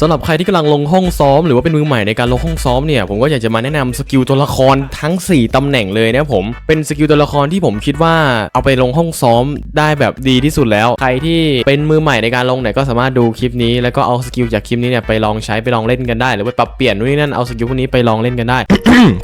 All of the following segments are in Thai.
สำหรับใครที่กำลังลงห้องซ้อม หรือว่าเป็นมือใหม่ในการลงห้องซ้อมเนี่ยผมก็อยากจะมาแนะนำสกิลตัวละครทั้ง 4ตำแหน่งเลยนะครับผมเป็นสกิลตัวละครที่ผมคิดว่าเอาไปลงห้องซ้อมได้แบบดีที่สุดแล้ว ใครที่เป็นมือใหม่ในการลงเนี่ยก็สามารถดูคลิปนี้ แล้วก็เอาสกิลจากคลิปนี้เนี่ยไปลองใช้ไปลองเล่นกันได้ หรือว่าปรับเปลี่ยนนู่นนี่นั่นเอาสกิลพวกนี้ไปลองเล่นกันได้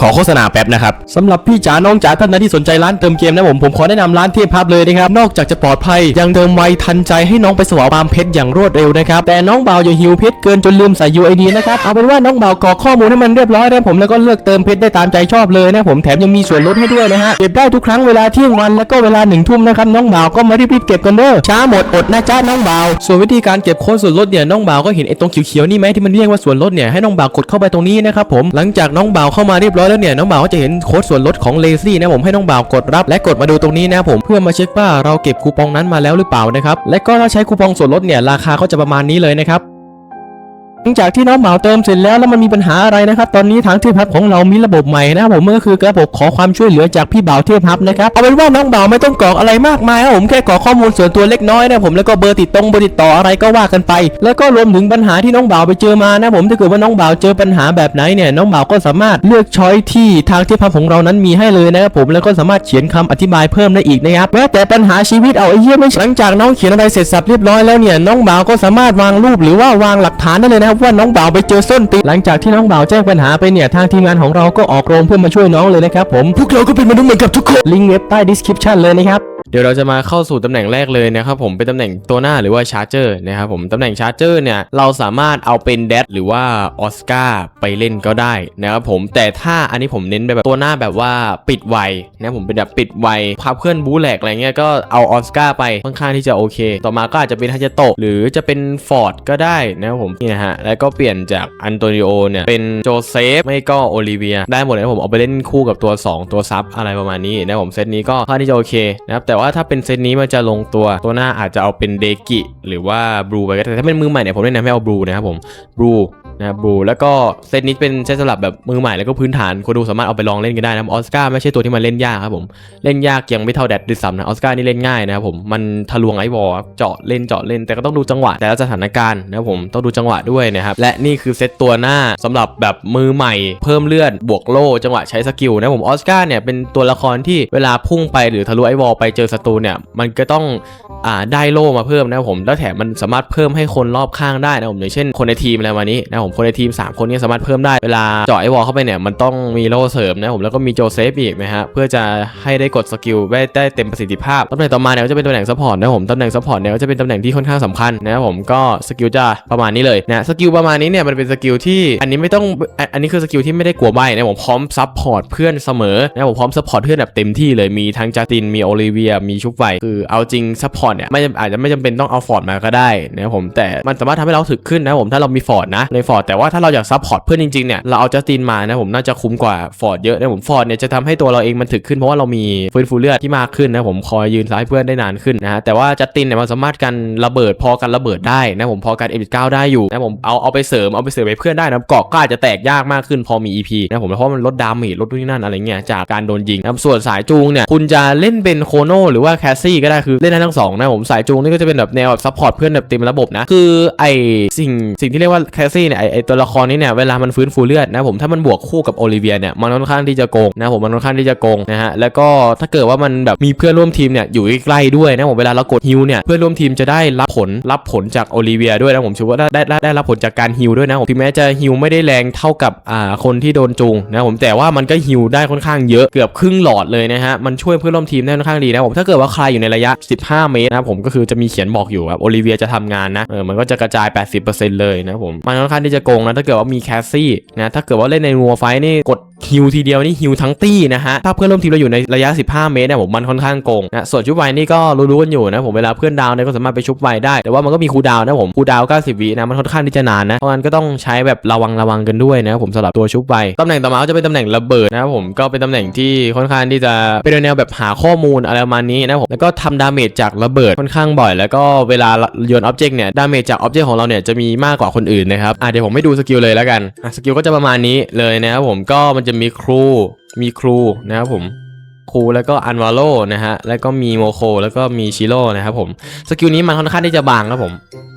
ขอโฆษณาแป๊บนะครับสำหรับพี่จ๋าน้องจ๋าท่านใดที่สนใจร้านเติมเกมนะผมผมขอแนะนำร้านเทพพับเลยนะครับนอกจากจะปลอดภัยยังเติมไวทันใจให้น้องไปสวาปามเพชรอย่างรวดเร็วนะครับแต่น้องเบาอย่าหิวเพชรเกินจนลืมใส่ UID นะครับ เอาเป็นว่าน้องเบากรอกข้อมูลให้มันเรียบร้อยนะผมแล้วก็เลือกเติมเพชรได้ตามใจชอบเลยนะผมแถมยังมีส่วนลดให้ด้วยนะฮะเก็บได้ทุกครั้งเวลาเที่ยงวันแล้วก็เวลาหนึ่งทุ่มนะครับน้องเบาก็มารีบๆเก็บกันเด้อช้าหมดอดนะจ้าน้องเบาส่วนวิธีการเก็บโค้ดส่วนลดเนี่ยน้องเบาก็เห็นไอ้ตรงเขียวๆนี่ไหมที่มันเรียกว่าส่วนลดเนี่ยให้น้องเบากดเข้าไปตรงนี้นะครับผมหลังจากน้องเบาเข้ามาเรียบร้อยแล้วเนี่ยน้องเบาก็จะเห็นโค้ดส่วนลดของเลซี่นะผมให้น้องบ่ากดรับและกดมาดูตรงนี้นะผมเพื่อมาเช็คว่าเราเก็บคูปองนั้นมาแล้วหรือเปล่านะครับและก็ถ้าใช้คูปองส่วนลดเนี่ยราคาก็จะประมาณนี้เลยนะครับ หลังจากที่น้องเหมาเติมเสร็จแล้วแล้วมันมีปัญหาอะไรนะครับ ตอนนี้ทางเทพฮับของเรามีระบบใหม่นะครับผมก็คือระบบขอความช่วยเหลือจากพี่บ่าวเทพฮับนะครับเอาเป็นว่าน้องบ่าวไม่ต้องกรอกอะไรมากมายครับผมแค่กรอกข้อมูลส่วนตัวเล็กน้อยนะผมแล้วก็เบอร์ติดตรงเบอร์ติดต่ออะไรก็ว่ากันไป แล้วก็รวมถึงปัญหาที่น้องบ่าวไปเจอมานะผมถ้าเกิดว่าน้องบ่าวเจอปัญหาแบบไหนเนี่ยน้องบ่าวก็สามารถเลือกช้อยที่ทางเทพฮับของเรานั้นมีให้เลยนะครับผมแล้วก็สามารถเขียนคำอธิบายเพิ่มได้อีกนะครับแม้แต่ปัญหาชีวิตเอาไอ้เหี้ยไม่หลังจากน้องเขียนอะไรเสร็จสับเรียบร้อยแล้วเนี่ยน้องบ่าวก็สามารถวางรูปหรือว่าวางหลักฐานได้เลยนะครับว่าน้องบ่าวไปเจอส้นตีนหลังจากที่น้องบ่าวแจ้งปัญหาไปเนี่ยทางทีมงานของเราก็ออกโรงเพื่อมาช่วยน้องเลยนะครับผมพวกเราก็เป็นมนุษย์เหมือนกับทุกคนลิงก์เว็บใต้ description เลยนะครับเดี๋ยวเราจะมาเข้าสู่ตำแหน่งแรกเลยนะครับผมเป็นตำแหน่งตัวหน้าหรือว่าชาร์เจอร์นะครับผมตำแหน่งชาร์เจอร์เนี่ยเราสามารถเอาเป็นแดดหรือว่าออสการ์ไปเล่นก็ได้นะครับผมแต่ถ้าอันนี้ผมเน้นไปแบบตัวหน้าแบบว่าปิดไวนะผมเป็นแบบปิดไวพาเพื่อนบูแหลกอะไรเงี้ยก็เอาออสการ์ไปค่อนข้างที่จะโอเค ต่อมาก็อาจจะเป็นฮาจโตะหรือจะเป็นฟอร์ดก็ได้นะครับผมนี่นะฮะแล้วก็เปลี่ยนจากอันโตนิโอเนี่ยเป็นโจเซฟไม่ก็โอลิเวียได้หมดเลยนะผมเอาไปเล่นคู่กับตัว 2 ตัวซับอะไรประมาณนี้นะผมเซตนี้ก็ค่อนข้างที่จะโอเคนะครับแต่ว่าาถ้าเป็นเซตนี้มันจะลงตัว ตัวหน้าอาจจะเอาเป็นเดกิหรือว่าบลูไปก็ได้แต่ถ้าเป็นมือใหม่เนี่ยผมแนะนำให้เอาบลูนะครับผมบลู นะครับบลูแล้วก็เซตนี้เป็นเซตสำหรับแบบมือใหม่แล้วก็พื้นฐานคนดูสามารถเอาไปลองเล่นกันได้นะครับออสการ์ไม่ใช่ตัวที่มันเล่นยากครับผมเล่นยากยังไม่เท่าแดดด้วยซ้ำนะออสการ์นี่เล่นง่ายนะครับผมมันทะลวงไอ้วอลครับเจาะเล่นเจาะเล่นแต่ก็ต้องดูจังหวะแต่ละสถานการณ์นะครับผมต้องดูจังหวะด้วยนะครับและนี่คือเซตตัวหน้าสำหรับแบบมือใหม่เพิ่มเลือดบวกโล่จังหวะใช้สกิลนะผมออสการ์เนี่ยเป็นตัวละครที่เวลาพุ่งไปหรือทะลุไอ้วอลไปเจอศัตรูเนี่ยมันก็ต้องอ่าได้โล่มาเพิ่มนะครับผมแล้วแถมมันสามารถเพิ่มให้คนรอบข้างได้นะผมอย่างเช่นคนในทีมอะไรวันนี้นะผมคนในทีม 3 คนเนี้สามารถเพิ่มได้เวลาเจาะไอวอลเข้าไปเนี่ยมันต้องมีโล่เสริมนะผมแล้วก็มีโจเซฟอีกนะฮะเพื่อจะให้ได้กดสกิลได้เต็มประสิทธิภาพตำแหน่งต่อมาเนี่ยก็จะเป็นตำแหน่งซัพพอร์ตนะผมตำแหน่งซัพพอร์ตเนี่ยก็จะเป็นตำแหน่งที่ค่อนข้างสำคัญนะผมก็สกิลจะประมาณนี้เลยนะสกิลประมาณนี้เนี่ยมันเป็นสกิลที่อันนี้ไม่ต้องอันนี้คือสกิลที่ไม่ได้กลัวใบนะผมพร้อมซัพพอร์ตเพื่อนเสมอนะผมพร้อมซัพพอร์ตเพื่อนแบบเต็มที่เลยมีทั้งจัสตินมีโอลิเวียมีชุบไวคือเอาจริงซัพพอร์ตเนี่ยไม่อาจจะไม่จำเป็นต้องเอาฟอร์ดมาก็ได้นะผมแต่มันสามารถทำให้เราถึกขึ้นนะผมถ้าเรามีฟอร์ดนะในฟอร์ดแต่ว่าถ้าเราอยากซัพพอร์ตเพื่อนจริงๆเนี่ยเราเอาจัสตินมานะผมน่าจะคุ้มกว่าฟอร์ดเยอะนะผมฟอร์ดเนี่ยจะทำให้ตัวเราเองมันถึกขึ้นเพราะว่าเรามีฟื้นฟูเลือดที่มากขึ้นนะผมคอยยืนซ้ายเพื่อนได้นานขึ้นนะฮะแต่ว่าจัสตินเนี่ยมันสามารถกันระเบิดพอกันระเบิดได้นะผมพอกัน M19 ได้อยู่นะผมเอาเอาไปเสริมเอาไปเสริมให้เพื่อนได้นะเกาะก็อาจจะแตกยากมากขึ้นพอมี EP นะผมเพราะมันลดดาเมจลดนู่นนี่นั่นอะไรเงี้ยจากการโดนยิงนะส่วนสายจูงเนี่ยคุณจะเล่นเป็นโคโนหรือว่าแคสซี่ก็ได้คือเล่นได้ทั้งสองนะผมสายจูงนี่ก็จะเป็นแบบแนวแบบซัพพอร์ตเพื่อนแบบเต็มระบบนะคือไอสิ่งสิ่งที่เรียกว่าแคสซี่เนี่ยไอไอตัวละครนี้เนี่ยเวลามันฟื้นฟูเลือดนะผมถ้ามันบวกคู่กับโอลิเวียเนี่ยมันค่อนข้างที่จะโกงนะผมมันค่อนข้างที่จะโกงนะฮะแล้วก็ถ้าเกิดว่ามันแบบมีเพื่อนร่วมทีมเนี่ยอยู่ใกล้ๆด้วยนะผมเวลาเรากดฮิวเนี่ยเพื่อนร่วมทีมจะได้รับผลรับผลจากโอลิเวียด้วยนะผมถือว่าได้ได้ได้ได้รับผลจากการฮิวด้วยนะผมถึงแม้จะฮิวไม่ได้แรงเท่ากับอ่าคนที่โดนจูงนะผมแต่ว่ามันก็ฮิวได้ค่อนข้างเยอะเกือบครึ่งหลอดเลยนะฮะมันช่วยเพื่อนร่วมทีมได้ค่อนข้างดีนะผมถ้าเกิดว่าใครอยู่ในระยะ 15 เมตรนะผมก็คือจะมีเขียนบอกอยู่ครับโอลิเวียจะทำงานนะเออมันก็จะกระจาย 80%เลยนะผมมันค่อนข้างที่จะโกงนะถ้าเกิดว่ามีแคสซี่นะถ้าเกิดว่าเล่นในงัวไฟนี่กด ฮิวทีเดียวนี่ฮิวทั้งตี้นะฮะถ้าเพื่อนร่วมทีมเราอยู่ในระยะ 15 เมตรเนี่ยผมมันค่อนข้างโกงนะส่วนชุบไวนี่ก็รู้ๆกันอยู่นะผมเวลาเพื่อนดาวเนี่ยก็สามารถไปชุบไวได้ แต่ว่ามันก็มีคูดาวนะผมคูดาว 90 วินะมันค่อนข้างที่จะนานนะเพราะงั้นก็ต้องใช้แบบระวังระวังกันด้วยนะผมสำหรับตัวชุบไวตำแหน่งต่อมาก็จะเป็นตำแหน่งระเบิดนะครับผมก็เป็นตำแหน่งที่ค่อนข้างที่จะเป็นแนวแบบหาข้อมูลอะไรประมาณนี้นะผมแล้วก็ทำดาเมจจากระเบิดค่อนข้างบ่อย แล้วก็เวลาโยนอ็อบเจกต์เนี่ยดาเมจจากอ็อบเจกต์ของเราเนี่ยจะมีมากกว่าคนอื่นนะครับอะเดี๋ยวผมไม่ดูสกิลเลยแล้วกันสกิลก็จะประมาณนี้เลยนะครับผมก็มันจะมีครู มีครูนะครับผมครูแล้วก็อันวาโลนะฮะ แล้วก็มีโมโคแล้วก็มีชิโร่นะครับผม สกิลนี้มันค่อนข้างที่จะบางครับผม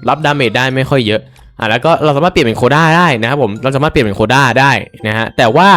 รับดาเมจได้ไม่ค่อยเยอะ อะแล้วก็เราสามารถเปลี่ยนเป็นโคด้าได้นะครับผมเราสามารถเปลี่ยนเป็นโคด้าได้นะฮะแต่ว่า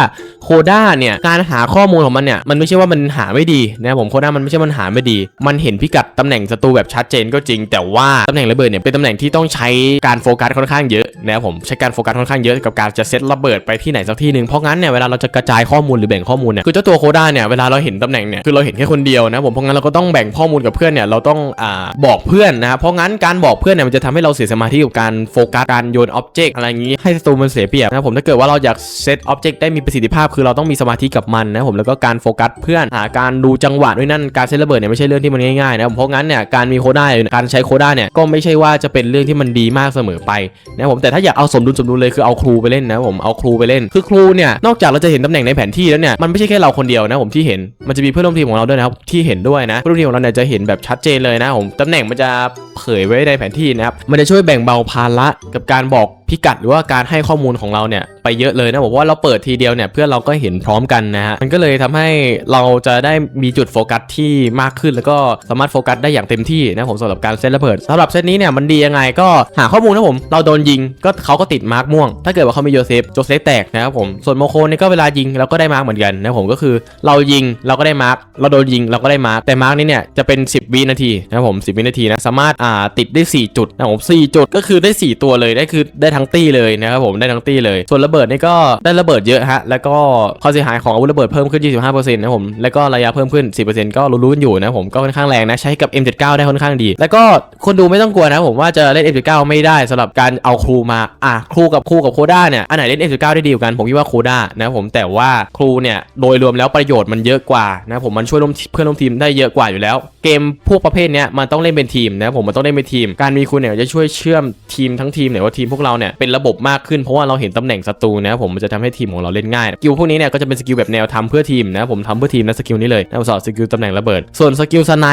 โคด้าเนี่ยการหาข้อมูลของมันเนี่ยมันไม่ใช่ว่ามันหาไม่ดีนะครับผมโคด้ามันไม่ใช่มันหาไม่ดี มันเห็นพิกัดตำแหน่งศัตรูแบบชัดเจนก็จริง แต่ว่าตำแหน่งระเบิดเนี่ยเป็นตำแหน่งที่ต้องใช้การโฟกัสค่อนข้างเยอะนะครับผมใช้การโฟกัสค่อนข้างเยอะกับการจะเซตระเบิดไปที่ไหนสักที่หนึ่งเพราะงั้นเนี่ยเวลาเราจะกระจายข้อมูลหรือแบ่งข้อมูลเนี่ยคือเจ้าตัวโคด้าเนี่ยเวลาเราเห็นตำแหน่งเนี่ยคือเราเห็นแค่คนเดียวนะผมเพราะงั้นเราก็ต้องแบ่งข้อมูลกับเพื่อนเนี่ยเราต้องอ่าบอกเพื่อนนะเพราะงั้นการบอกเพื่อนเนี่ยมันจะทำให้เราเสียสมาธิกับการโฟกัสการโยนอ็อบเจกต์อะไรอย่างงี้ให้ศัตรูมันเสียเปรียบนะผมถ้าเกิดว่าเราอยากเซตอ็อบเจกต์ได้มีประสิทธิภาพคือเราต้องมีสมาธิกับมันนะผมแล้วก็การโฟกัสเพื่อนหาการดูจังหวะด้วยนั่นการเซตระเบิดเนี่ยไม่ใช่เรื่องที่มันง่ายๆนะผมเพราะงั้นเนี่ยการมีโคด้าเนี่ยการใช้โคด้าเนี่ยก็ไม่ใช่ว่าจะเป็นเรื่องที่มันดีมากเสมอไปนะผมแต่ถ้าอยากเอาสมดุลสมดุลเลยคือเอาครูไปเล่นนะผมเอาครูไปเล่นคือครูเนี่ยนอกจากเราจะเห็นตำแหน่งในแผนที่แล้วเนี่ยมันไม่ใช่แค่เราคนเดียวนะผมที่เห็นมันจะมีเพื่อนร่วมทีมของเราด้วยนะครับที่เห็นด้วยนะเพื่อนร่วมทีมของเราเนี่ยจะเห็นแบบชัดเจนเลยนะผมตำแหน่งมันจะเผยไว้ในแผนที่นะครับ มันจะช่วยแบ่งเบาภาระกับการบอก พิกัดหรือว่าการให้ข้อมูลของเราเนี่ยไปเยอะเลยนะผมว่าเราเปิดทีเดียวเนี่ยเพื่อนเราก็เห็นพร้อมกันนะฮะมันก็เลยทำให้เราจะได้มีจุดโฟกัสที่มากขึ้น แล้วก็สามารถโฟกัสได้อย่างเต็มที่นะผมสำหรับการเซตระเบิดสำหรับเซตนี้เนี่ยมันดียังไงก็หาข้อมูลนะผม เราโดนยิงก็เขาก็ติดมาร์กม่วง ถ้าเกิดว่าเขามีโยเซฟโจเซฟแตกนะครับผมส่วนโมโคนี่ก็เวลายิงเราก็ได้มาร์กเหมือนกันนะผมก็คือเรายิงเราก็ได้มาร์กเราโดนยิงเราก็ได้มาร์กแต่มาร์กนี้เนี่ยจะเป็น 10 วินาทีนะผม10 วินาทีนะสามารถอ่าติดได้ 4 จุดนะผม4จุดก็คือได้ 4 ตัวเลยได้คือได้ทั้งตี้เลยนะครับผมได้ทั้งตี้เลย ส่วนระเบิดนี่ก็ได้ระเบิดเยอะฮะแล้วก็ข้อเสียหายของอาวุธระเบิดเพิ่มขึ้น 25%นะครับผมแล้วก็ระยะเพิ่มขึ้น 10%ก็รู้ๆกันอยู่นะครับผมก็ค่อนข้างแรงนะใช้กับ M79 ได้ค่อนข้างดี แล้วก็คนดูไม่ต้องกลัวนะผมว่าจะเล่น M79 ไม่ได้สำหรับการเอาครูมาอะครูกับครูกับโคด้าเนี่ยอันไหนเล่น M79 ได้ดีกว่ากันผมคิดว่าโคด้านะผมแต่ว่าครูเนี่ยโดยรวมแล้วประโยชน์มันเยอะกว่านะผมมันช่วยร่วมเพื่อนร่วมทีมได้เยอะกว่าอยู่แล้ว เกมพวกประเภทเนี้ยมันต้องเล่นเป็นทีมนะผมมันต้องเล่นเป็นทีม การมีคุณเนี่ยจะช่วยเชื่อมทีมทั้งทีมเนี่ยว่าทีมพวกเราเนี่ยเป็นระบบมากขึ้นเพราะว่าเราเห็นตำแหน่งศัตรูนะผมมันจะทำให้ทีมของเราเล่นง่ายสกิลพวกนี้เนี่ยก็จะเป็นสกิลแบบแนวทำเพื่อทีมนะผมทำเพื่อทีมนะสกิลนี้เลยนะสอดสกิลตำแหน่งระเบิด ส่วนสกิลสไน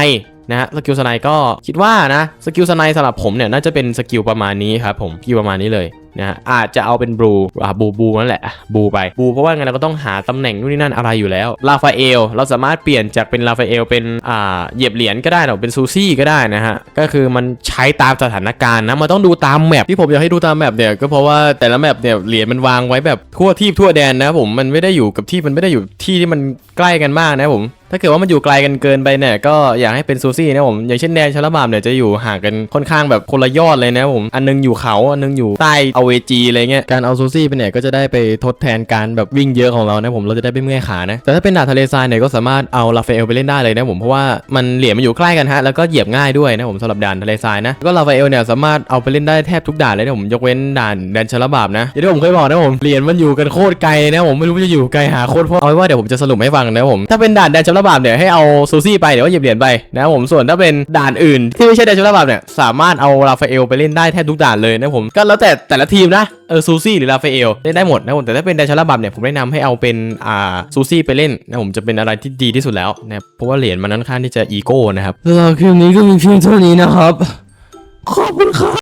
นะฮะสกิลสไนก็คิดว่านะสกิลสไนสำหรับผมเนี่ยน่าจะเป็นสกิลประมาณนี้ครับผมสกิลประมาณนี้เลย นะฮะอาจจะเอาเป็นบลูอ่าบูบูนั่นแหละบูไปบูเพราะว่าไงเราก็ต้องหาตำแหน่งนู่นนี่นั่นอะไรอยู่แล้วลาฟาเอลเราสามารถเปลี่ยนจากเป็นลาฟาเอลเป็นอ่าเหยียบเหรียญก็ได้หรอเป็นซูซี่ก็ได้นะฮะก็คือมันใช้ตามสถานการณ์นะมันต้องดูตามแมปที่ผมอยากให้ดูตามแมปเนี่ยก็เพราะว่าแต่ละแมปเนี่ยเหรียญมันวางไว้แบบทั่วทีบทั่วแดนนะผมมันไม่ได้อยู่กับที่มันไม่ได้อยู่ที่ที่มันใกล้กันมากนะผมถ้าเกิดว่ามันอยู่ไกลกันเกินไปเนี่ยก็อยากให้เป็นซูซี่นะผมอย่างเช่นแดนชลบามเนี่ยจะอยู่ห่างกันค่อนข้างแบบคนละยอดเลยนะผมอันนึงอยู่เขาอันนึงอยู่ใต้เอาเวจีอะไรเงี้ยการเอาซูซี่ไปเนี่ยก็จะได้ไปทดแทนการแบบวิ่งเยอะของเรานะผมเราจะได้ไม่เมื่อยขานะแต่ถ้าเป็นดาบทะเลทรายเนี่ยก็สามารถเอาลาฟาเอลไปเล่นได้เลยนะผมเพราะว่ามันเหรียญมันอยู่ใกล้กันฮะแล้วก็เหยียบง่ายด้วยนะผมสำหรับด่านทะเลทรายนะก็ลาฟาเอลเนี่ยสามารถเอาไปเล่นได้แทบทุกด่านเลยนะผมยกเว้นด่านแดนชลบาบนะอย่างที่ผมเคยบอกนะผมเหรียญมันอยู่กันโคตรไกลนะผมไม่รู้จะอยู่ไกลหาโคตรเพราะเอาไว้ว่าเดี๋ยวผมจะสรุปให้ฟังนะผมถ้าเป็นด่านแดนชลบาบเนี่ยให้เอาซูซี่ไปเดี๋ยวก็หยิบเหรียญไปนะผมส่วนถ้าเป็นด่านอื่น ที่ไม่ใช่แดนชลบาบเนี่ยสามารถเอาราฟาเอลไปเล่นได้แทบทุกด่านเลยนะผมก็แล้วแต่แต่ละทีมนะเออซูซี่หรือราฟาเอลเล่นได้หมดนะผมแต่ถ้าเป็นแดนชลบาบเนี่ยผมแนะนำให้เอาเป็นอ่าซูซี่ไปเล่นนะผมจะเป็นอะไรที่ดีที่สุดแล้วนะเพราะว่าเหรียญมันค่อนข้างที่จะอีโก้นะครับสำหรับคลิปนี้ก็มีเพียงเท่านี้นะครับขอบคุณครับ